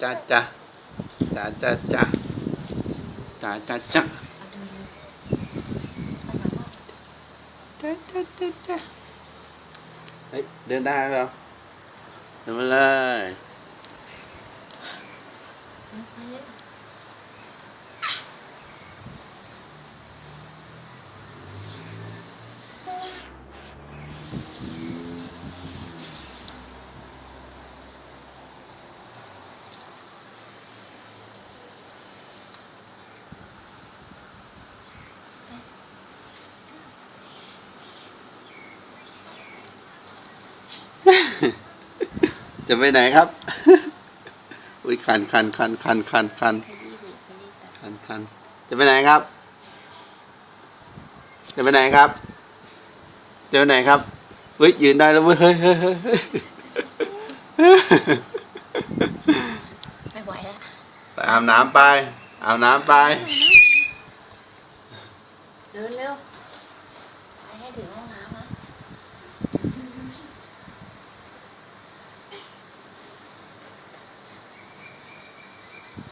cha cha. Cha cha cha. Cha cha cha. Cha cha cha cha. Đấy đưa ra không đưa mình lên Thank you. จะไปไหนครับ อุ้ยคันคันคันคันคันคันขยี้ดิขยี้ตาคันคันจะไปไหนครับ จะไปไหนครับ จะไปไหนครับเฮ้ยยืนได้แล้วเว้ยเฮ้ยเฮ้ยเฮ้ยเฮ้ยไม่ไหวละไปอาบน้ำไปอาบน้ำไปเดินเร็วไปให้ถึงห้องน้ำ